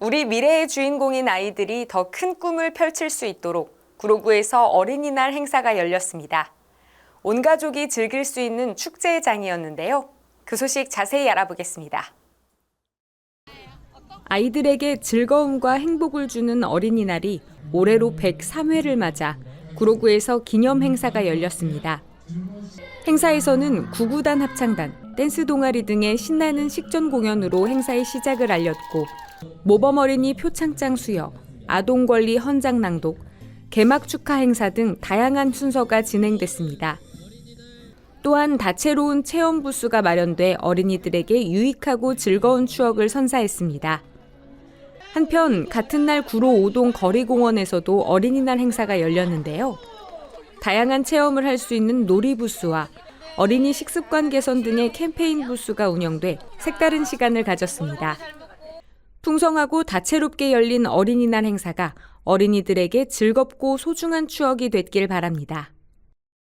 우리 미래의 주인공인 아이들이 더 큰 꿈을 펼칠 수 있도록 구로구에서 어린이날 행사가 열렸습니다. 온 가족이 즐길 수 있는 축제장이었는데요. 그 소식 자세히 알아보겠습니다. 아이들에게 즐거움과 행복을 주는 어린이날이 올해로 103회를 맞아 구로구에서 기념 행사가 열렸습니다. 행사에서는 구구단 합창단, 댄스 동아리 등의 신나는 식전 공연으로 행사의 시작을 알렸고 모범 어린이 표창장 수여, 아동 권리 헌장 낭독, 개막 축하 행사 등 다양한 순서가 진행됐습니다. 또한 다채로운 체험 부스가 마련돼 어린이들에게 유익하고 즐거운 추억을 선사했습니다. 한편 같은 날 구로 5동 거리공원에서도 어린이날 행사가 열렸는데요. 다양한 체험을 할 수 있는 놀이 부스와 어린이 식습관 개선 등의 캠페인 부스가 운영돼 색다른 시간을 가졌습니다. 풍성하고 다채롭게 열린 어린이날 행사가 어린이들에게 즐겁고 소중한 추억이 됐길 바랍니다.